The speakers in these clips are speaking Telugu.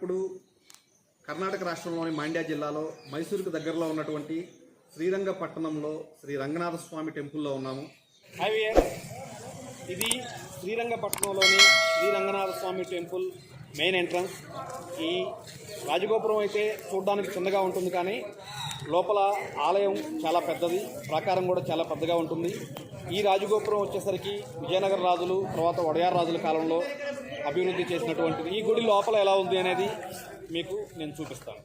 ఇప్పుడు కర్ణాటక రాష్ట్రంలోని మాండ్యా జిల్లాలో మైసూరుకు దగ్గరలో ఉన్నటువంటి శ్రీరంగపట్టణంలో శ్రీ రంగనాథ స్వామి టెంపుల్లో ఉన్నాము. ఇది శ్రీరంగపట్నంలోని Shri Ranganatha Swami temple main entrance. ఈ రాజగోపురం అయితే చూడడానికి చిన్నగా ఉంటుంది కానీ లోపల ఆలయం చాలా పెద్దది ప్రాకారం కూడా చాలా పెద్దగా ఉంటుంది. ఈ రాజగోపురం వచ్చేసరికి విజయనగర రాజులు తర్వాత వడయార్ రాజుల కాలంలో అభివృద్ధి చేసినటువంటిది. ఈ గుడి లోపల ఎలా ఉంది అనేది మీకు నేను చూపిస్తాను.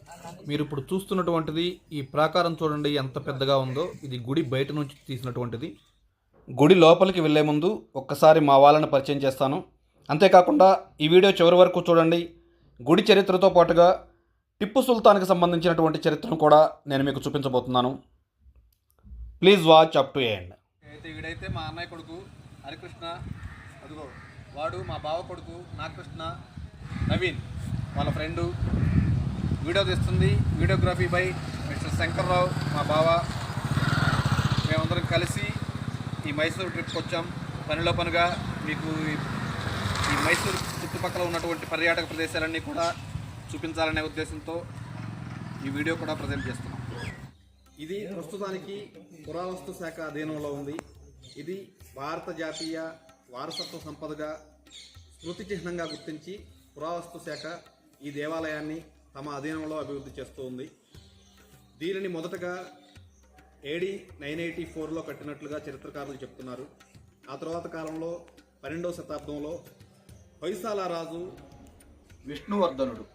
మీరు ఇప్పుడు చూస్తున్నటువంటిది ఈ ప్రాకారం చూడండి ఎంత పెద్దగా ఉందో. ఇది గుడి బయట నుంచి తీసినటువంటిది. గుడి లోపలికి వెళ్ళే ముందు ఒక్కసారి మా వాళ్ళని పరిచయం చేస్తాను. అంతేకాకుండా ఈ వీడియో చివరి వరకు చూడండి. గుడి చరిత్రతో పాటుగా టిప్పు సుల్తాన్కి సంబంధించినటువంటి చరిత్రను కూడా నేను మీకు చూపించబోతున్నాను. Please watch up to end. అయితే వీడైతే మా అన్నయ్య కొడుకు హరికృష్ణ అదిగో వాడు మా బావ కొడుకు నాగకృష్ణ నవీన్ వాళ్ళ ఫ్రెండు. వీడియో తీస్తుంది. వీడియోగ్రఫీ బై మిస్టర్ శంకర్రావు మా బావ. మేమందరం కలిసి ఈ మైసూరు ట్రిప్కి వచ్చాం. పనిలో పనుగా మీకు ఈ- ఈ మైసూరు చుట్టుపక్కల ఉన్నటువంటి పర్యాటక ప్రదేశాలన్నీ కూడా చూపించాలనే ఉద్దేశంతో ఈ వీడియో కూడా ప్రజెంట్ చేస్తున్నాం. ఇది ప్రస్తుతానికి పురావస్తు శాఖ అధీనంలో ఉంది. ఇది భారత జాతీయ వారసత్వ సంపదగా స్మృతి చిహ్నంగా గుర్తించి పురావస్తు శాఖ ఈ దేవాలయాన్ని తమ అధీనంలో అభివృద్ధి చేస్తూ ఉంది. దీనిని మొదటగా ఏడి నైన్ ఎయిటీ ఫోర్లో కట్టినట్లుగా చరిత్రకారులు చెప్తున్నారు. ఆ తర్వాత కాలంలో పన్నెండవ శతాబ్దంలో హొయసాల రాజు విష్ణువర్ధనుడు.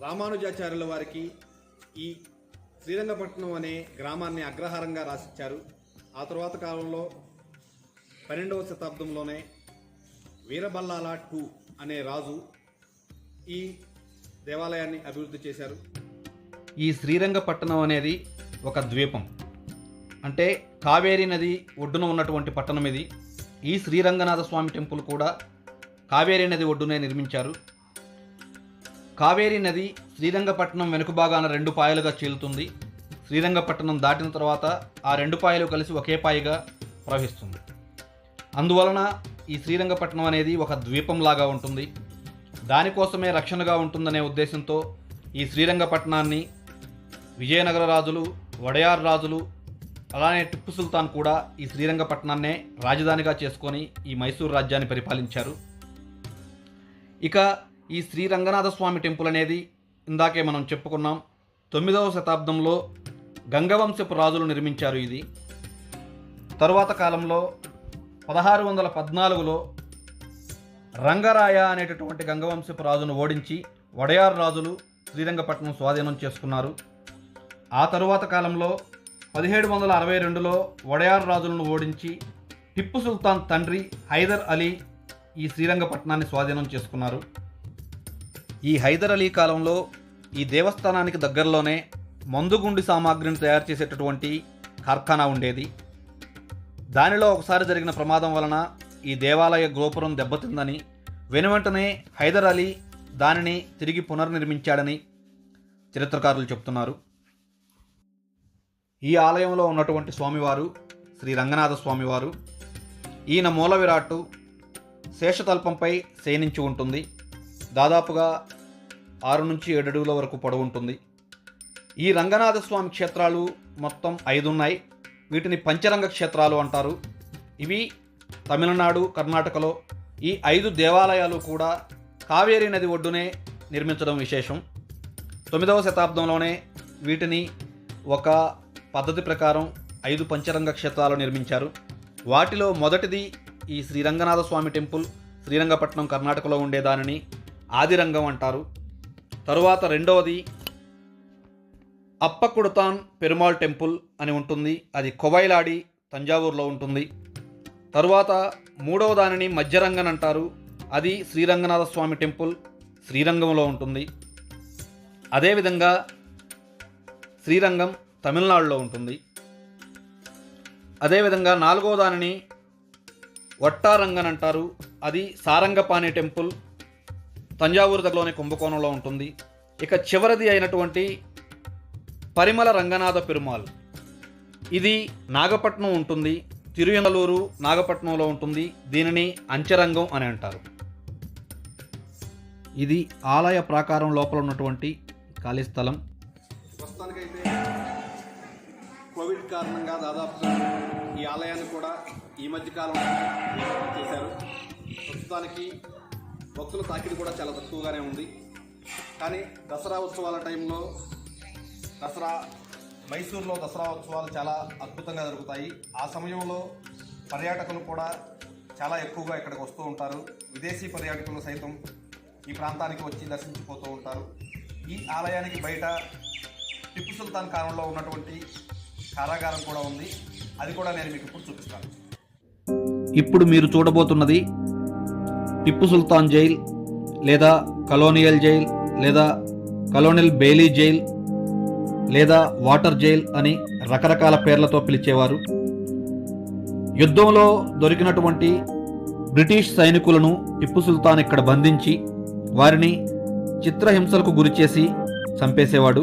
రామానుజాచార్యుల వారికి ఈ శ్రీరంగపట్నం అనే గ్రామాన్ని అగ్రహారంగా రాసిచ్చారు. ఆ తర్వాత కాలంలో పన్నెండవ శతాబ్దంలోనే వీరబల్లాల టూ అనే రాజు ఈ దేవాలయాన్ని అభివృద్ధి చేశారు. ఈ శ్రీరంగపట్టణం అనేది ఒక ద్వీపం. అంటే కావేరీ నది ఒడ్డున ఉన్నటువంటి పట్టణం ఇది. ఈ శ్రీరంగనాథ స్వామి టెంపుల్ కూడా కావేరీ నది ఒడ్డునే నిర్మించారు. కావేరీ నది శ్రీరంగపట్నం వెనుక భాగాన రెండు పాయలుగా చీలుతుంది. శ్రీరంగపట్నం దాటిన తర్వాత ఆ రెండు పాయలు కలిసి ఒకే పాయగా ప్రవహిస్తుంది. అందువలన ఈ శ్రీరంగపట్నం అనేది ఒక ద్వీపంలాగా ఉంటుంది. దానికోసమే రక్షణగా ఉంటుందనే ఉద్దేశంతో ఈ శ్రీరంగపట్నాన్ని విజయనగర రాజులు వడయార్ రాజులు అలానే టిప్పు సుల్తాన్ కూడా ఈ శ్రీరంగపట్నాన్నే రాజధానిగా చేసుకొని ఈ మైసూరు రాజ్యాన్ని పరిపాలించారు. ఇక ఈ శ్రీ రంగనాథ స్వామి టెంపుల్ అనేది ఇందాకే మనం చెప్పుకున్నాం. తొమ్మిదవ శతాబ్దంలో గంగవంశపు రాజులు నిర్మించారు ఇది. తరువాత కాలంలో పదహారు వందల పద్నాలుగులో రంగరాయ అనేటటువంటి గంగవంశపు రాజును ఓడించి వడయార్ రాజులు శ్రీరంగపట్నం స్వాధీనం చేసుకున్నారు. ఆ తరువాత కాలంలో పదిహేడు వందల అరవై రెండులో వడయార్ రాజులను ఓడించి టిప్పు సుల్తాన్ తండ్రి హైదర్ అలీ ఈ శ్రీరంగపట్నాన్ని స్వాధీనం చేసుకున్నారు. ఈ హైదర్ అలీ కాలంలో ఈ దేవస్థానానికి దగ్గరలోనే మందుగుండి సామాగ్రిని తయారు చేసేటటువంటి కార్ఖానా ఉండేది. దానిలో ఒకసారి జరిగిన ప్రమాదం వలన ఈ దేవాలయ గోపురం దెబ్బతిందని వెనువెంటనే హైదర్ అలీ దానిని తిరిగి పునర్నిర్మించాడని చరిత్రకారులు చెప్తున్నారు. ఈ ఆలయంలో ఉన్నటువంటి స్వామివారు శ్రీ రంగనాథ స్వామివారు. ఈయన మూల విరాట్టు శేషతల్పంపై శయనించి ఉంటుంది. దాదాపుగా ఆరు నుంచి ఏడు అడుగుల వరకు పొడవు ఉంటుంది. ఈ రంగనాథ స్వామి క్షేత్రాలు మొత్తం ఐదు ఉన్నాయి వీటిని పంచరంగ క్షేత్రాలు అంటారు. ఇవి తమిళనాడు కర్ణాటకలో ఈ ఐదు దేవాలయాలు కూడా కావేరీ నది ఒడ్డునే నిర్మించడం విశేషం. తొమ్మిదవ శతాబ్దంలోనే వీటిని ఒక పద్ధతి ప్రకారం ఐదు పంచరంగ క్షేత్రాలు నిర్మించారు. వాటిలో మొదటిది ఈ శ్రీరంగనాథ స్వామి టెంపుల్ శ్రీరంగపట్నం కర్ణాటకలో ఉండేదానిని ఆదిరంగం అంటారు. తరువాత రెండవది అప్పకుడతాన్ పెరుమాళ్ టెంపుల్ అని ఉంటుంది. అది కొవైలాడి తంజావూరులో ఉంటుంది. తరువాత మూడవ దానిని మధ్యరంగన్ అంటారు. అది శ్రీరంగనాథ స్వామి టెంపుల్ శ్రీరంగంలో ఉంటుంది. అదేవిధంగా శ్రీరంగం తమిళనాడులో ఉంటుంది. అదేవిధంగా నాలుగవ దానిని వట్టారంగన్ అంటారు. అది సారంగపాణి టెంపుల్ తంజావూరు దగ్గరలోని కుంభకోణంలో ఉంటుంది. ఇక చివరిది అయినటువంటి పరిమళ రంగనాథ పెరుమాల్ ఇది నాగపట్నం ఉంటుంది తిరుయంగలూరు నాగపట్నంలో ఉంటుంది దీనిని అంచరంగం అని అంటారు. ఇది ఆలయ ప్రాకారం లోపల ఉన్నటువంటి ఖాళీ స్థలం. ప్రస్తుతానికైతే కోవిడ్ కారణంగా దాదాపు ఈ ఆలయాన్ని కూడా ఈ మధ్య కాలంలో చేశారు. ప్రస్తుతానికి భక్తుల తాకిడి కూడా చాలా తక్కువగానే ఉంది. కానీ దసరా ఉత్సవాల టైంలో దసరా మైసూర్లో దసరా ఉత్సవాలు చాలా అద్భుతంగా జరుగుతాయి. ఆ సమయంలో పర్యాటకులు కూడా చాలా ఎక్కువగా ఇక్కడికి వస్తూ ఉంటారు. విదేశీ పర్యాటకులు సైతం ఈ ప్రాంతానికి వచ్చి దర్శించిపోతూ ఉంటారు. ఈ ఆలయానికి బయట టిప్పు సుల్తాన్ కాలంలో ఉన్నటువంటి కారాగారం కూడా ఉంది. అది కూడా నేను మీకు ఇప్పుడు చూపిస్తాను. ఇప్పుడు మీరు చూడబోతున్నది టిప్పు సుల్తాన్ జైల్ లేదా కలోనియల్ జైల్ లేదా కలోనియల్ బెయిలీ జైల్ లేదా వాటర్ జైల్ అని రకరకాల పేర్లతో పిలిచేవారు. యుద్ధంలో దొరికినటువంటి బ్రిటిష్ సైనికులను టిప్పు సుల్తాన్ ఇక్కడ బంధించి వారిని చిత్రహింసలకు గురిచేసి చంపేసేవాడు.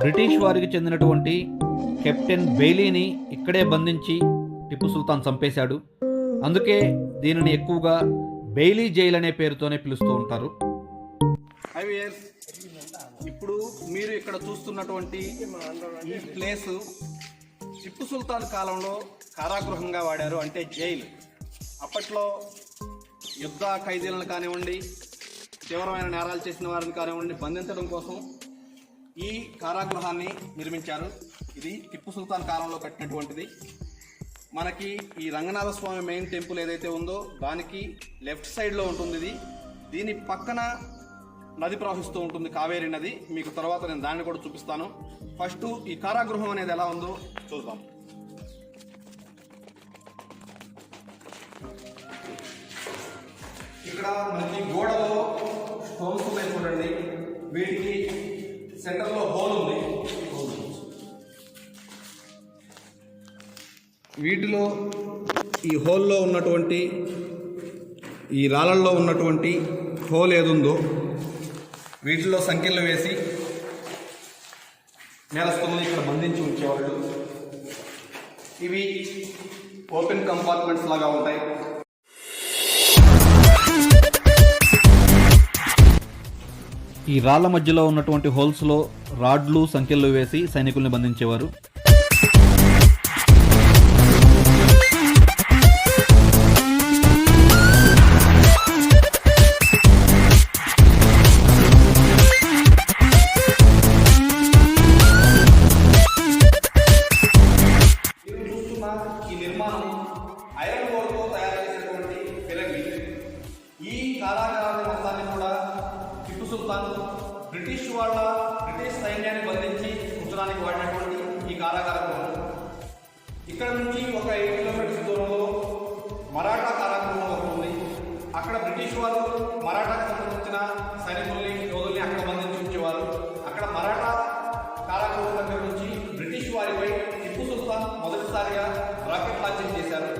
బ్రిటిష్ వారికి చెందినటువంటి కెప్టెన్ బెయిలీని ఇక్కడే బంధించి టిప్పు సుల్తాన్ చంపేశాడు. అందుకే దీనిని ఎక్కువగా బెయిలీ జైల్ అనే పేరుతోనే పిలుస్తూ ఉంటారు. హైవేస్ ఇప్పుడు మీరు ఇక్కడ చూస్తున్నటువంటి ఈ ప్లేసు టిప్పు సుల్తాన్ కాలంలో కారాగృహంగా వాడారు అంటే జైలు. అప్పట్లో యుద్ధ ఖైదీలను కానివ్వండి తీవ్రమైన నేరాలు చేసిన వారిని కానివ్వండి బంధించడం కోసం ఈ కారాగృహాన్ని నిర్మించారు. ఇది టిప్పు సుల్తాన్ కాలంలో కట్టినటువంటిది. మనకి ఈ రంగనాథ స్వామి మెయిన్ టెంపుల్ ఏదైతే ఉందో దానికి లెఫ్ట్ సైడ్లో ఉంటుంది ఇది. దీని పక్కన నది ప్రవహిస్తూ ఉంటుంది కావేరి నది. మీకు తర్వాత నేను దాన్ని కూడా చూపిస్తాను. ఫస్ట్ ఈ కారాగృహం అనేది ఎలా ఉందో చూద్దాం. ఇక్కడ మనకి గోడలో స్టోన్స్ ఉన్నాయి చూడండి. వీటికి సెంటర్లో హోల్ ఉంది. వీటిలో ఈ హోల్లో ఉన్నటువంటి ఈ రాళ్ళల్లో ఉన్నటువంటి హోల్ ఏదుందో వీటిలో సంఖ్యలు వేసి నేరస్తులను ఇక్కడ బంధించి ఉంచేవాళ్ళు. ఇవి ఓపెన్ కంపార్ట్మెంట్స్ లాగా ఉంటాయి. ఈ రాళ్ళ మధ్యలో ఉన్నటువంటి హోల్స్లో రాడ్లు సంఖ్యలు వేసి సైనికుల్ని బంధించేవారు. టిప్పు బ్రిటిష్ వాళ్ళ బ్రిటిష్ సైన్యాన్ని బంధించి ఉంచడానికి వాడినటువంటి ఈ కారాగారం ఇక్కడ నుంచి ఒక ఎయిట్ కిలోమీటర్స్ దూరంలో మరాఠా కారాగృహం ఒకటి ఉంది. అక్కడ బ్రిటిష్ వారు మరాఠాకు సంబంధించిన సైనికుల్ని యోధుల్ని అక్కడ బంధించి ఉంచేవారు. అక్కడ మరాఠా కారాగృహం దగ్గర నుంచి బ్రిటిష్ వారిపై టిప్పు సుల్తాన్ మొదటిసారిగా రాకెట్ లాంచింగ్ చేశారు.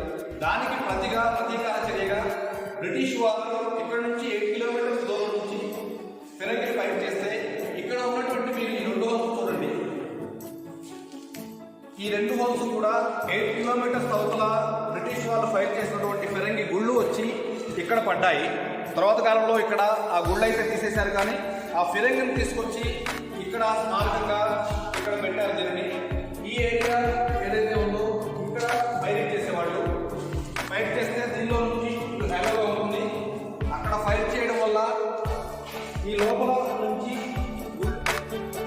దానికి ప్రతిగా ప్రతీకార చర్యగా బ్రిటిష్ వారు ఇక్కడ నుంచి ఎయిట్ ఎయిట్ కిలోమీటర్స్ అవతల బ్రిటిష్ వాళ్ళు ఫైర్ చేసినటువంటి ఫిరంగి గుళ్ళు వచ్చి ఇక్కడ పడ్డాయి. తర్వాత కాలంలో ఇక్కడ ఆ గుళ్ళు అయితే తీసేశారు కానీ ఆ ఫిరంగిని తీసుకొచ్చి ఇక్కడ స్మారకంగా ఇక్కడ పెట్టారు దీనిని. ఈ ఏరియా ఏదైతే ఉందో ఇక్కడ ఫైరింగ్ చేసేవాళ్ళు. ఫైర్ చేస్తే దీనిలో నుంచి ఇప్పుడు హెవీగా ఉంటుంది. అక్కడ ఫైర్ చేయడం వల్ల ఈ లోపల నుంచి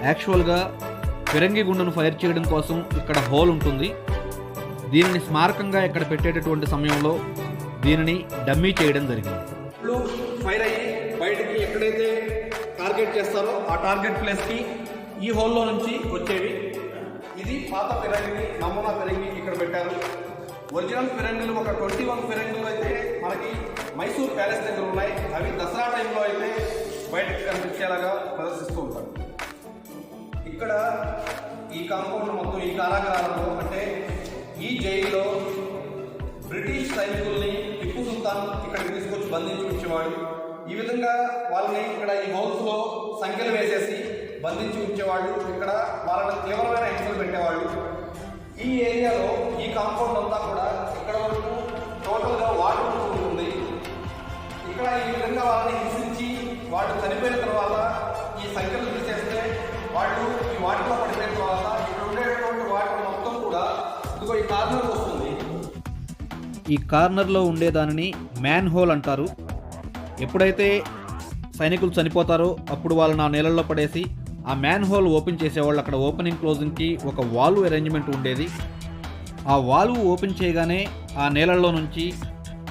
యాక్చువల్గా ఫిరంగి గుండును ఫైర్ చేయడం కోసం ఇక్కడ హోల్ ఉంటుంది. దీనిని స్మారకంగా ఇక్కడ పెట్టేటటువంటి సమయంలో దీనిని డమ్మీ చేయడం జరిగింది. ఫైర్ అయ్యి బయటికి ఎక్కడైతే టార్గెట్ చేస్తారో ఆ టార్గెట్ ప్లేస్కి ఈ హోల్లో నుంచి వచ్చేవి. ఇది పాత ఫిరంగి నమూనా ఫిరంగి ఇక్కడ పెట్టారు. ఒరిజినల్ ఫిరంగులు ఒక ట్వంటీ వన్ ఫిరంగులు అయితే మనకి మైసూర్ ప్యాలెస్ దగ్గర ఉన్నాయి. అవి దసరా టైంలో అయితే బయటకు కనిపించేలాగా ప్రదర్శిస్తూ ఉంటారు. ఇక్కడ ఈ కాంపౌండ్ మొత్తం ఈ కారాగారంలో అంటే ఈ జైల్లో బ్రిటిష్ సైనికుల్ని టిప్పు సుల్తాన్ ఇక్కడికి తీసుకొచ్చి బంధించి ఉంచేవాడు ఈ విధంగా వాళ్ళని ఇక్కడ ఈ హౌస్లో సంఖ్యలు వేసేసి బంధించి ఉంచేవాళ్ళు ఇక్కడ వాళ్ళని తీవ్రమైన హింసలు పెట్టేవాళ్ళు. ఈ ఏరియాలో ఈ కాంపౌండ్ అంతా కూడా ఇక్కడ వరకు టోటల్గా వాటర్ ఉంటుంది. ఇక్కడ ఇక్కడ ఈ విధంగా వాళ్ళని హింసించి వాళ్ళు చనిపోయిన తర్వాత ఈ సంఖ్యలు తీసేస్తే వాళ్ళు ఈ వాటిలో ఈ కార్నర్లో ఉండేదానిని మ్యాన్ హోల్ అంటారు. ఎప్పుడైతే సైనికులు చనిపోతారో అప్పుడు వాళ్ళని ఆ నీళ్ళల్లో పడేసి ఆ మ్యాన్ హోల్ ఓపెన్ చేసేవాళ్ళు. అక్కడ ఓపెనింగ్ క్లోజింగ్కి ఒక వాల్వ్ అరేంజ్మెంట్ ఉండేది. ఆ వాల్వ్ ఓపెన్ చేయగానే ఆ నీళ్ళల్లో నుంచి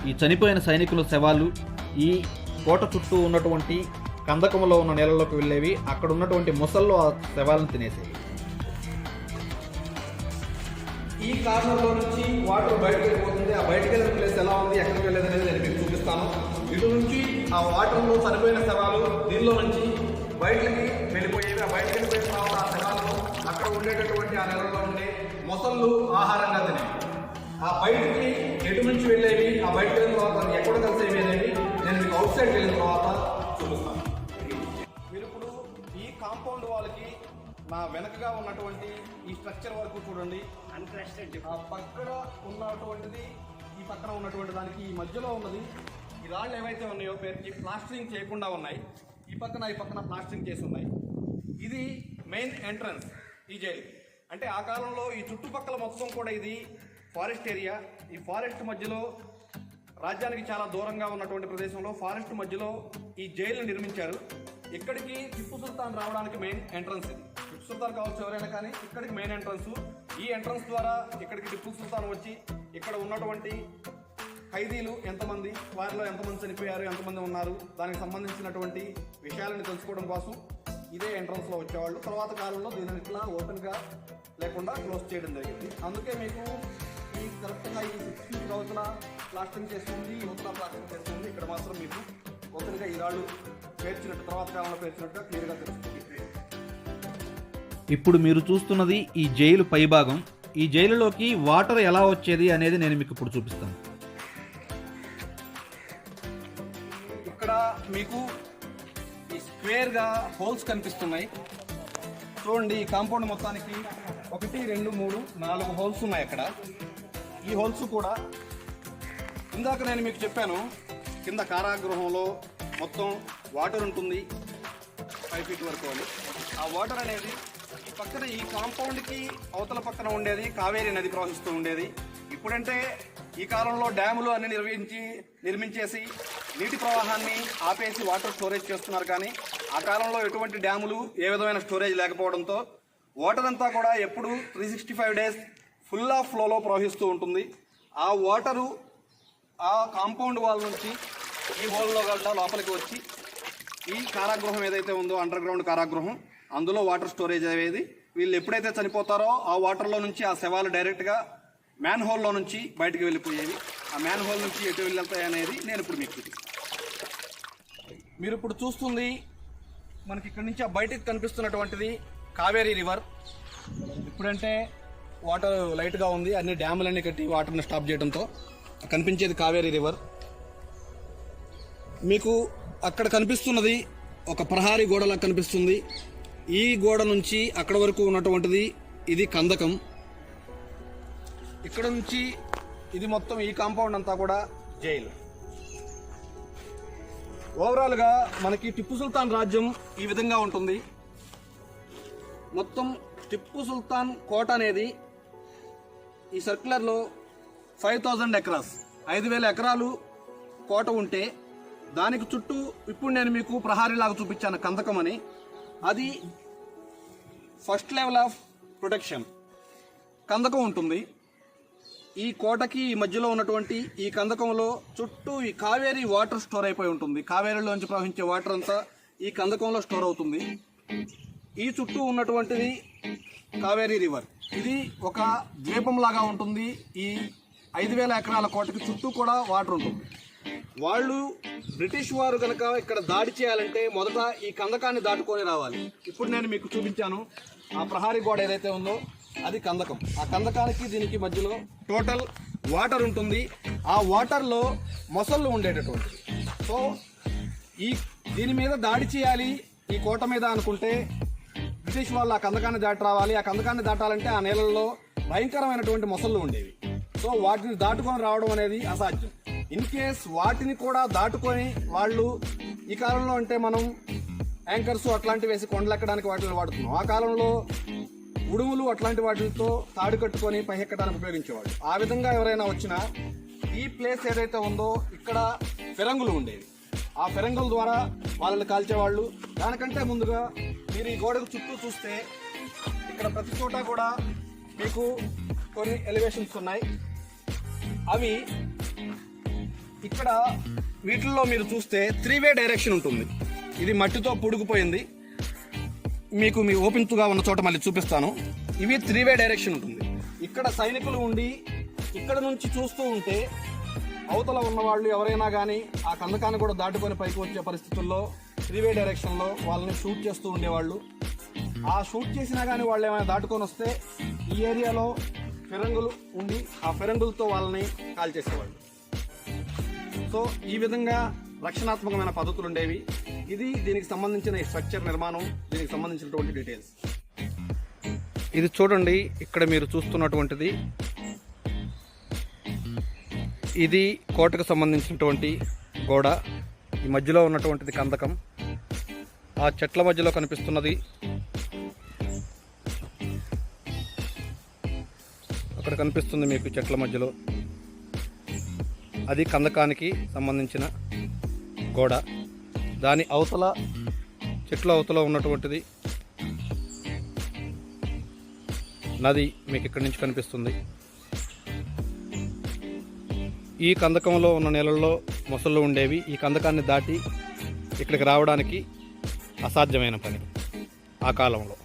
ఈ చనిపోయిన సైనికుల శవాలు ఈ కోట చుట్టూ ఉన్నటువంటి కందకంలో ఉన్న నీళ్ళలోకి వెళ్ళేవి. అక్కడ ఉన్నటువంటి మొసళ్ళు ఆ శవాలను తినేసేవి. ఈ కార్నర్లో నుంచి వాటర్ బయటకు వెళ్ళిపోతుంది. ఆ బయటకు వెళ్ళిన ప్లేస్ ఎలా ఉంది ఎక్కడికి వెళ్ళేది అనేది నేను మీకు చూపిస్తాను. ఇటు నుంచి ఆ వాటర్లో చనిపోయిన శవాలు దీనిలో నుంచి బయటకి వెళ్ళిపోయేవి. ఆ బయటకు వెళ్ళిపోయిన తర్వాత ఆ శవాలు అక్కడ ఉండేటటువంటి ఆ నెలలో ఉండే మొసళ్ళు ఆహారంగా తినేవి. ఆ బయటికి ఎటు నుంచి వెళ్ళేవి ఆ బయటకు వెళ్ళిన తర్వాత ఎక్కడ కలిసేవి అనేవి నేను మీకు అవుట్ సైడ్ వెళ్ళిన తర్వాత వెనకగా ఉన్నటువంటి ఈ స్ట్రక్చర్ వరకు చూడండి. ఆ పక్కన ఉన్నటువంటిది ఈ పక్కన ఉన్నటువంటి దానికి ఈ మధ్యలో ఉన్నది. ఈ రాళ్ళు ఏవైతే ఉన్నాయో పేరుకి ప్లాస్టరింగ్ చేయకుండా ఉన్నాయి. ఈ పక్కన ఈ పక్కన ప్లాస్టరింగ్ చేసి ఉన్నాయి. ఇది మెయిన్ ఎంట్రన్స్ ఈ జైలు. అంటే ఆ కాలంలో ఈ చుట్టుపక్కల మొత్తం కూడా ఇది ఫారెస్ట్ ఏరియా. ఈ ఫారెస్ట్ మధ్యలో రాజ్యానికి చాలా దూరంగా ఉన్నటువంటి ప్రదేశంలో ఫారెస్ట్ మధ్యలో ఈ జైలు నిర్మించారు. ఇక్కడికి టిప్పు సుల్తాన్ రావడానికి మెయిన్ ఎంట్రన్స్ ఇది. సుల్తాన్ కావచ్చు ఎవరైనా కానీ ఇక్కడికి మెయిన్ ఎంట్రన్స్ ఈ ఎంట్రన్స్ ద్వారా ఇక్కడికి టిప్పు సుల్తాన్ వచ్చి ఇక్కడ ఉన్నటువంటి ఖైదీలు ఎంతమంది వారిలో ఎంతమంది చనిపోయారు ఎంతమంది ఉన్నారు దానికి సంబంధించినటువంటి విషయాలను తెలుసుకోవడం కోసం ఇదే ఎంట్రన్స్లో వచ్చేవాళ్ళు. తర్వాత కాలంలో దీనిని ఇట్లా ఓపెన్గా లేకుండా క్లోజ్ చేయడం జరిగింది. అందుకే మీకు ఈ కరెక్ట్గా ఈ సిక్స్టీ రోజుల ప్లాస్టింగ్ చేస్తుంది యువతల ప్లాస్టింగ్ చేస్తుంది. ఇక్కడ మాత్రం మీకు ఓపెన్గా ఈ రాళ్ళు పేర్చినట్టు తర్వాత కాలంలో పేర్చినట్టుగా క్లియర్గా తెలుస్తుంది. ఇప్పుడు మీరు చూస్తున్నది ఈ జైలు పైభాగం. ఈ జైలులోకి వాటర్ ఎలా వచ్చేది అనేది నేను మీకు ఇప్పుడు చూపిస్తాను. ఇక్కడ మీకు ఈ స్క్వేర్గా హోల్స్ కనిపిస్తున్నాయి. చూడండి ఈ కాంపౌండ్ మొత్తానికి ఒకటి రెండు మూడు నాలుగు హోల్స్ ఉన్నాయి అక్కడ. ఈ హోల్స్ కూడా ఇందాక నేను మీకు చెప్పాను కింద కారాగృహంలో మొత్తం వాటర్ ఉంటుంది ఫైవ్ ఫీట్ వరకు అని. ఆ వాటర్ అనేది పక్కన ఈ కాంపౌండ్కి అవతల పక్కన ఉండేది కావేరీ నది ప్రవహిస్తూ ఉండేది. ఇప్పుడంటే ఈ కాలంలో డ్యాములు అన్ని నిర్వహించి నిర్మించేసి నీటి ప్రవాహాన్ని ఆపేసి వాటర్ స్టోరేజ్ చేస్తున్నారు కానీ ఆ కాలంలో ఎటువంటి డ్యాములు ఏ విధమైన స్టోరేజ్ లేకపోవడంతో వాటర్ అంతా కూడా ఎప్పుడు three sixty five days full of ఫ్లోలో ప్రవహిస్తూ ఉంటుంది. ఆ వాటరు ఆ కాంపౌండ్ వాల్ నుంచి ఈ హోల్లో గల్లా లోపలికి వచ్చి ఈ కారాగృహం ఏదైతే ఉందో అండర్ గ్రౌండ్ కారాగృహం అందులో వాటర్ స్టోరేజ్ అయ్యేది వీళ్ళు ఎప్పుడైతే చనిపోతారో ఆ వాటర్లో నుంచి ఆ శవాలు డైరెక్ట్గా మ్యాన్ హోల్లో నుంచి బయటకు వెళ్ళిపోయేవి. ఆ మ్యాన్ హోల్ నుంచి ఎటు వెళ్తాయి అనేది నేను ఇప్పుడు మీకు మీరు ఇప్పుడు చూస్తుంది మనకి ఇక్కడ నుంచి ఆ బయటకు కనిపిస్తున్నటువంటిది కావేరీ రివర్. ఇప్పుడంటే వాటర్ లైట్గా ఉంది. అన్ని డ్యాములన్నీ కట్టి వాటర్ని స్టాప్ చేయడంతో కనిపించేది కావేరీ రివర్. మీకు అక్కడ కనిపిస్తున్నది ఒక ప్రహారీ గోడలా కనిపిస్తుంది. ఈ గోడ నుంచి అక్కడ వరకు ఉన్నటువంటిది ఇది కందకం. ఇక్కడ నుంచి ఇది మొత్తం ఈ కాంపౌండ్ అంతా కూడా జైలు. ఓవరాల్గా మనకి టిప్పు సుల్తాన్ రాజ్యం ఈ విధంగా ఉంటుంది. మొత్తం టిప్పు సుల్తాన్ కోట అనేది ఈ సర్క్యులర్లో ఫైవ్ థౌజండ్ ఎకరాస్ ఐదు వేల ఎకరాలు కోట ఉంటే దానికి చుట్టూ ఇప్పుడు నేను మీకు ప్రహారీలాగా చూపించాను కందకం అని. అది ఫస్ట్ లెవెల్ ఆఫ్ ప్రొటెక్షన్. కందకం ఉంటుంది. ఈ కోటకి ఈ మధ్యలో ఉన్నటువంటి ఈ కందకంలో చుట్టూ ఈ కావేరీ వాటర్ స్టోర్ అయిపోయి ఉంటుంది. కావేరీలోంచి ప్రవహించే వాటర్ అంతా ఈ కందకంలో స్టోర్ అవుతుంది. ఈ చుట్టూ ఉన్నటువంటిది కావేరీ రివర్. ఇది ఒక ద్వీపం లాగా ఉంటుంది. ఈ ఐదు వేల ఎకరాల కోటకి చుట్టూ కూడా వాటర్ ఉంటుంది. వాళ్ళు బ్రిటిష్ వారు కనుక ఇక్కడ దాడి చేయాలంటే మొదట ఈ కందకాన్ని దాటుకొని రావాలి. ఇప్పుడు నేను మీకు చూపించాను ఆ ప్రహారీ గోడ ఏదైతే ఉందో అది కందకం. ఆ కందకానికి దీనికి మధ్యలో టోటల్ వాటర్ ఉంటుంది. ఆ వాటర్లో మొసళ్ళు ఉండేటటువంటి సో ఈ దీని మీద దాడి చేయాలి ఈ కోట మీద అనుకుంటే బ్రిటిష్ వాళ్ళు ఆ కందకాన్ని దాటి రావాలి. ఆ కందకాన్ని దాటాలంటే ఆ నీళ్ళల్లో భయంకరమైనటువంటి మొసళ్ళు ఉండేవి. సో వాటిని దాటుకొని రావడం అనేది అసాధ్యం. ఇన్ కేస్ వాటిని కూడా దాటుకొని వాళ్ళు ఈ కాలంలో అంటే మనం యాంకర్స్ అట్లాంటివి వేసి కొండలెక్కడానికి వాటిని వాడుతున్నాం. ఆ కాలంలో ఉడుములు అట్లాంటి వాటితో తాడు కట్టుకొని పైకెక్కడానికి ఉపయోగించేవాళ్ళు. ఆ విధంగా ఎవరైనా వచ్చినా ఈ ప్లేస్ ఏదైతే ఉందో ఇక్కడ ఫిరంగులు ఉండేవి. ఆ ఫిరంగుల ద్వారా వాళ్ళని కాల్చేవాళ్ళు. దానికంటే ముందుగా మీరు ఈ గోడకు చుట్టూ చూస్తే ఇక్కడ ప్రతి చోట కూడా మీకు కొన్ని ఎలివేషన్స్ ఉన్నాయి. అవి ఇక్కడ వీటిల్లో మీరు చూస్తే త్రీ వే డైరెక్షన్ ఉంటుంది. ఇది మట్టితో పొడుగుపోయింది. మీకు మీ ఓపెన్తుగా ఉన్న చోట మళ్ళీ చూపిస్తాను. ఇవి త్రీ వే డైరెక్షన్ ఉంటుంది. ఇక్కడ సైనికులు ఉండి ఇక్కడ నుంచి చూస్తూ ఉంటే అవతల ఉన్నవాళ్ళు ఎవరైనా కానీ ఆ కందకాన్ని కూడా దాటుకొని పైకి వచ్చే పరిస్థితుల్లో త్రీ వే డైరెక్షన్లో వాళ్ళని షూట్ చేస్తూ ఉండేవాళ్ళు. ఆ షూట్ చేసినా కానీ వాళ్ళు ఏమైనా దాటుకొని వస్తే ఈ ఏరియాలో ఫిరంగులు ఉండి ఆ ఫిరంగులతో వాళ్ళని కాల్ చేసేవాళ్ళు. సో ఈ విధంగా రక్షణాత్మకమైన పద్ధతులు ఉండేవి ఇది దీనికి సంబంధించిన స్ట్రక్చర్ నిర్మాణం దీనికి సంబంధించినటువంటి డీటెయిల్స్. ఇది చూడండి ఇక్కడ మీరు చూస్తున్నటువంటిది. ఇది కోటకు సంబంధించినటువంటి గోడ. ఈ మధ్యలో ఉన్నటువంటిది కందకం. ఆ చెట్ల మధ్యలో కనిపిస్తున్నది. అక్కడ కనిపిస్తుంది మీకు చెట్ల మధ్యలో. అది కందకానికి సంబంధించిన గోడ. దాని అవతల చెట్ల అవతల ఉన్నటువంటిది నది మీకు ఇక్కడి నుంచి కనిపిస్తుంది. ఈ కందకంలో ఉన్న నెలల్లో మొసళ్ళు ఉండేవి. ఈ కందకాన్ని దాటి ఇక్కడికి రావడానికి అసాధ్యమైన పని ఆ కాలంలో.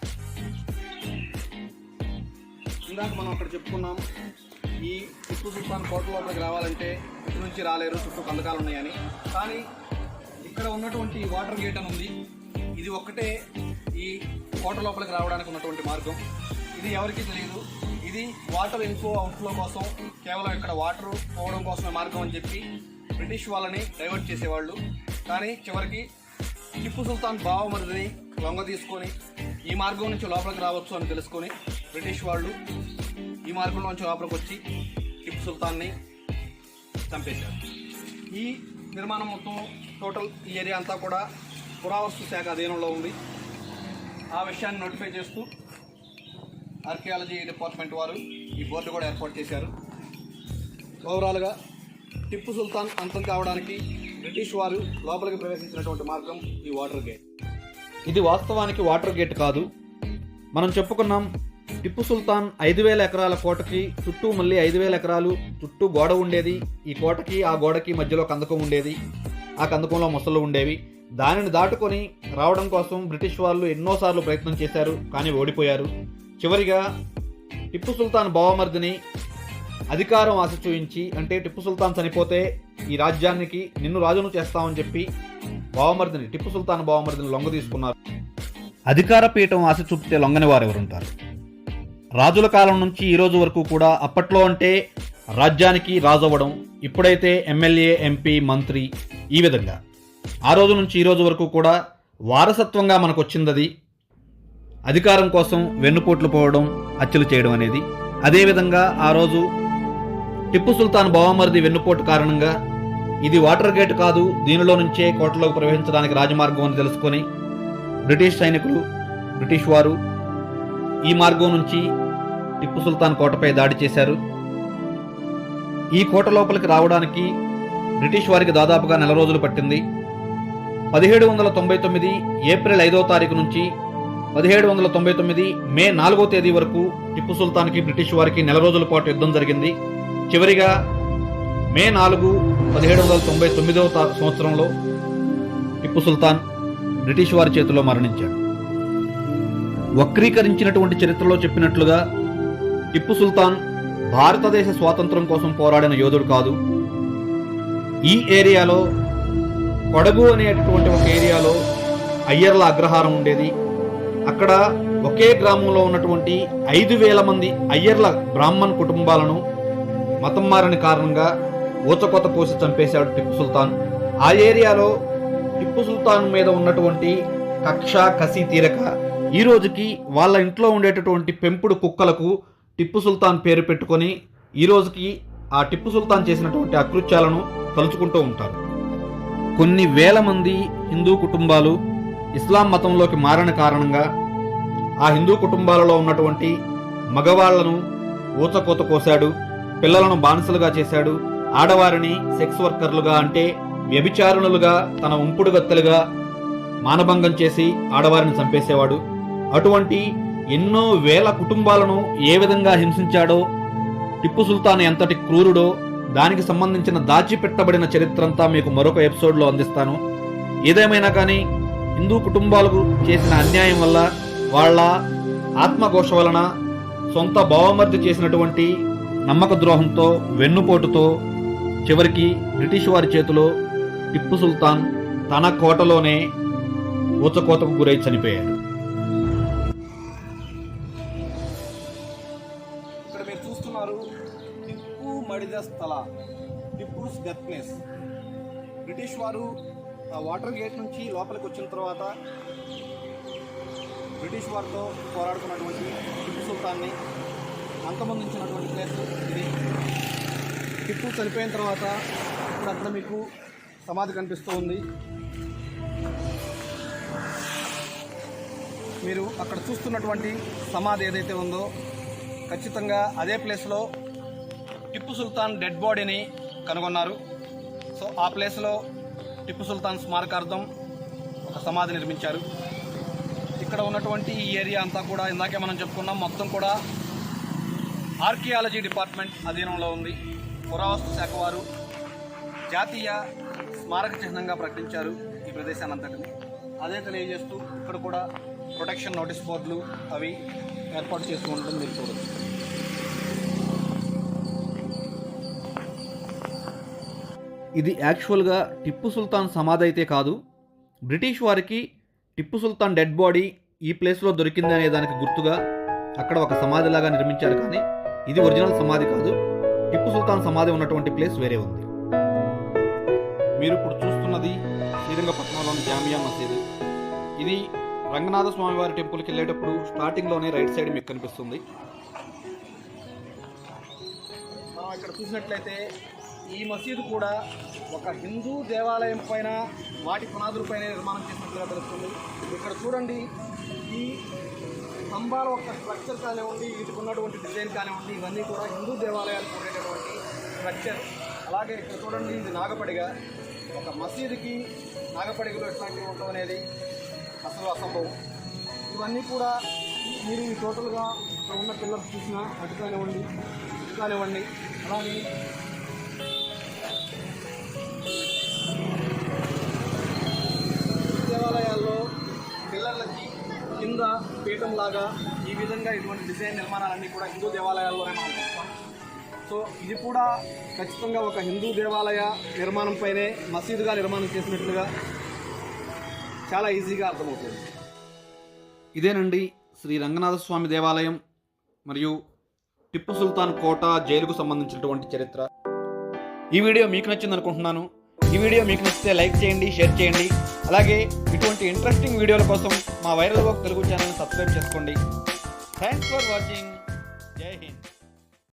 ఇందాక మనం అక్కడ చెప్పుకున్నాం ఈ టిప్పు సుల్తాన్ కోట లోపలికి రావాలంటే నుంచి రాలేరు చుట్టూ కందకాలు ఉన్నాయని. కానీ ఇక్కడ ఉన్నటువంటి వాటర్ గేట్ అని ఉంది. ఇది ఒక్కటే ఈ కోట లోపలికి రావడానికి ఉన్నటువంటి మార్గం. ఇది ఎవరికీ తెలియదు. ఇది వాటర్ ఇన్ఫ్లో అవుట్ఫ్లో కోసం కేవలం ఇక్కడ వాటర్ పోవడం కోసమే మార్గం అని చెప్పి బ్రిటిష్ వాళ్ళని డైవర్ట్ చేసేవాళ్ళు. కానీ చివరికి టిప్పు సుల్తాన్ బావమరిదిని లొంగ తీసుకొని ఈ మార్గం నుంచి లోపలికి రావచ్చు అని తెలుసుకొని బ్రిటిష్ వాళ్ళు ఈ మార్గంలో నుంచి లోపలికి వచ్చి టిప్పు సుల్తాన్ని చంపేశారు. ఈ నిర్మాణం మొత్తం టోటల్ ఈ ఏరియా అంతా కూడా పురావస్తు శాఖ అధీనంలో ఉంది. ఆ విషయాన్ని నోటిఫై చేస్తూ ఆర్కియాలజీ డిపార్ట్మెంట్ వారు ఈ బోర్డు కూడా ఏర్పాటు చేశారు. ఓవరాల్గా టిప్పు సుల్తాన్ అంతం కావడానికి బ్రిటిష్ వారు లోపలికి ప్రవేశించినటువంటి మార్గం ఈ వాటర్ గేట్. ఇది వాస్తవానికి వాటర్ గేట్ కాదు. మనం చెప్పుకున్నాం టిప్పు సుల్తాన్ ఐదు వేల ఎకరాల కోటకి చుట్టూ మళ్ళీ ఐదు వేల ఎకరాలు చుట్టూ గోడ ఉండేది. ఈ కోటకి ఆ గోడకి మధ్యలో కందకం ఉండేది. ఆ కందకంలో మొసళ్ళు ఉండేవి. దానిని దాటుకొని రావడం కోసం బ్రిటిష్ వాళ్ళు ఎన్నోసార్లు ప్రయత్నం చేశారు కానీ ఓడిపోయారు. చివరిగా టిప్పు సుల్తాన్ బావమర్దిని అధికారం ఆశ చూయించి అంటే టిప్పు సుల్తాన్ చనిపోతే ఈ రాజ్యానికి నిన్ను రాజును చేస్తామని చెప్పి బావమర్దిని టిప్పు సుల్తాన్ బావమర్దిని లొంగ తీసుకున్నారు. అధికార పీఠం ఆశ చూపితే లొంగని వారు ఎవరుంటారు రాజుల కాలం నుంచి ఈ రోజు వరకు కూడా అప్పట్లో అంటే రాజ్యానికి రాజు అవ్వడం ఇప్పుడైతే ఎమ్మెల్యే ఎంపీ మంత్రి ఈ విధంగా. ఆ రోజు నుంచి ఈ రోజు వరకు కూడా వారసత్వంగా మనకు వచ్చిందది అధికారం కోసం వెన్నుపోట్లు పోవడం హత్యలు చేయడం అనేది. అదేవిధంగా ఆ రోజు టిప్పు సుల్తాన్ బావమరిది వెన్నుపోటు కారణంగా ఇది వాటర్ గేట్ కాదు దీనిలో నుంచే కోటలోకి ప్రవేశించడానికి రాజమార్గం అని తెలుసుకొని బ్రిటిష్ సైనికులు బ్రిటిష్ వారు ఈ మార్గం నుంచి టిప్పు సుల్తాన్ కోటపై దాడి చేశారు. ఈ కోట లోపలికి రావడానికి బ్రిటిష్ వారికి దాదాపుగా నెల రోజులు పట్టింది. పదిహేడు వందల తొంభై తొమ్మిది ఏప్రిల్ ఐదో తారీఖు నుంచి పదిహేడు వందల తొంభై తొమ్మిది మే నాలుగో తేదీ వరకు టిప్పు సుల్తాన్కి బ్రిటిష్ వారికి నెల రోజుల పాటు యుద్ధం జరిగింది. చివరిగా మే నాలుగు పదిహేడు వందల తొంభై తొమ్మిదవ సంవత్సరంలో టిప్పు సుల్తాన్ బ్రిటిష్ వారి చేతిలో మరణించాడు. వక్రీకరించినటువంటి చరిత్రలో చెప్పినట్లుగా టిప్పు సుల్తాన్ భారతదేశ స్వాతంత్రం కోసం పోరాడిన యోధుడు కాదు. ఈ ఏరియాలో కొడగు అనేటటువంటి ఒక ఏరియాలో అయ్యర్ల అగ్రహారం ఉండేది. అక్కడ ఒకే గ్రామంలో ఉన్నటువంటి ఐదు వేల మంది అయ్యర్ల బ్రాహ్మణ్ కుటుంబాలను మతం మారని కారణంగా ఊచకొత పోసి చంపేశాడు టిప్పు సుల్తాన్. ఆ ఏరియాలో టిప్పు సుల్తాన్ మీద ఉన్నటువంటి కక్ష కసి తీరక ఈ రోజుకి వాళ్ళ ఇంట్లో ఉండేటటువంటి పెంపుడు కుక్కలకు టిప్పు సుల్తాన్ పేరు పెట్టుకొని ఈ రోజుకి ఆ టిప్పు సుల్తాన్ చేసినటువంటి అకృత్యాలను తలుచుకుంటూ ఉంటారు. కొన్ని వేల మంది హిందూ కుటుంబాలు ఇస్లాం మతంలోకి మారిన కారణంగా ఆ హిందూ కుటుంబాలలో ఉన్నటువంటి మగవాళ్ళను ఊచకోత కోశాడు పిల్లలను బానిసలుగా చేశాడు ఆడవారిని సెక్స్ వర్కర్లుగా అంటే వ్యభిచారుణులుగా తన ఉంపుడుగత్తెలుగా మానభంగం చేసి ఆడవారిని చంపేసేవాడు. అటువంటి ఎన్నో వేల కుటుంబాలను ఏ విధంగా హింసించాడో టిప్పు సుల్తాన్ ఎంతటి క్రూరుడో దానికి సంబంధించిన దాచిపెట్టబడిన చరిత్రంతా మీకు మరొక ఎపిసోడ్లో అందిస్తాను. ఏదేమైనా కానీ హిందూ కుటుంబాలకు చేసిన అన్యాయం వల్ల వాళ్ళ ఆత్మఘోష వలన సొంత భావమర్ది చేసినటువంటి నమ్మక ద్రోహంతో వెన్నుపోటుతో చివరికి బ్రిటిష్ వారి చేతిలో టిప్పు సుల్తాన్ తన కోటలోనే ఊచకోతకు గురై చనిపోయాడు. వారు ఆ వాటర్ గేట్ నుంచి లోపలికి వచ్చిన తర్వాత బ్రిటిష్ వారితో పోరాడుకున్నటువంటి టిప్పు సుల్తాన్ని అంతమొందించినటువంటి ప్లేస్ ఇది. టిప్పు చనిపోయిన తర్వాత ఇప్పుడు అక్కడ మీకు సమాధి కనిపిస్తూ ఉంది. మీరు అక్కడ చూస్తున్నటువంటి సమాధి ఏదైతే ఉందో ఖచ్చితంగా అదే ప్లేస్లో టిప్పు సుల్తాన్ డెడ్ బాడీని కనుగొన్నారు. సో ఆ ప్లేస్లో టిప్పు సుల్తాన్ స్మారకార్థం ఒక సమాధి నిర్మించారు. ఇక్కడ ఉన్నటువంటి ఈ ఏరియా అంతా కూడా ఇందాకే మనం చెప్పుకున్నాం మొత్తం కూడా ఆర్కియాలజీ డిపార్ట్మెంట్ అధీనంలో ఉంది. పురావస్తు శాఖ వారు జాతీయ స్మారక చిహ్నంగా ప్రకటించారు ఈ ప్రదేశాన్ని అదే తెలియజేస్తూ ఇక్కడ కూడా ప్రొటెక్షన్ నోటీస్ బోర్డులు అవి ఏర్పాటు చేస్తూ ఉండడం మీరు చూడవచ్చు ఇది యాక్చువల్గా టిప్పు సుల్తాన్ సమాధి అయితే కాదు. బ్రిటిష్ వారికి టిప్పు సుల్తాన్ డెడ్ బాడీ ఈ ప్లేస్లో దొరికింది అనే దానికి గుర్తుగా అక్కడ ఒక సమాధిలాగా నిర్మించారు కానీ ఇది ఒరిజినల్ సమాధి కాదు. టిప్పు సుల్తాన్ సమాధి ఉన్నటువంటి ప్లేస్ వేరే ఉంది. మీరు ఇప్పుడు చూస్తున్నది శ్రీరంగపట్నంలోని జామియా మసీదు. ఇది రంగనాథ స్వామి వారి టెంపుల్కి వెళ్ళేటప్పుడు స్టార్టింగ్లోనే రైట్ సైడ్ మీకు కనిపిస్తుంది. మనం ఇక్కడ చూసినట్లయితే ఈ మసీదు కూడా ఒక హిందూ దేవాలయం పైన వాటి పునాదులపైన నిర్మాణం చేసినట్లుగా తెలుస్తుంది. ఇక్కడ చూడండి ఈ స్తంభాల యొక్క స్ట్రక్చర్ కానివ్వండి వీటికి ఉన్నటువంటి డిజైన్ కానివ్వండి ఇవన్నీ కూడా హిందూ దేవాలయాలకు ఉండేటటువంటి స్ట్రక్చర్ అలాగే ఇక్కడ చూడండి ఇది నాగపడిగ. ఒక మసీదుకి నాగపడిగలో ఎట్లాంటివి ఉండడం అనేది అసలు అసంభవం. ఇవన్నీ కూడా మీరు ఈ టోటల్గా ఇక్కడ ఉన్న పిల్లలు చూసిన అటు కానివ్వండి ఇటు కానివ్వండి అలాగే దేవాలయాల్లో పిల్లలకి కింద పీఠం లాగా ఈ విధంగా ఇటువంటి డిజైన్ నిర్మాణాలన్నీ కూడా హిందూ దేవాలయాల్లోనే మనం చూస్తాం. సో ఇది కూడా ఖచ్చితంగా ఒక హిందూ దేవాలయ నిర్మాణంపైనే మసీదుగా నిర్మాణం చేసినట్లుగా చాలా ఈజీగా అర్థమవుతుంది. ఇదేనండి శ్రీ రంగనాథ స్వామి దేవాలయం మరియు టిప్పు సుల్తాన్ కోట జైలుకు సంబంధించినటువంటి చరిత్ర. ఈ వీడియో మీకు నచ్చింది అనుకుంటున్నాను ఈ వీడియో మీకు నచ్చితే లైక్ చేయండి షేర్ చేయండి. అలాగే ఇటువంటి ఇంట్రెస్టింగ్ వీడియోల కోసం మా viral work Telugu channel subscribe చేసుకోండి. Thanks for watching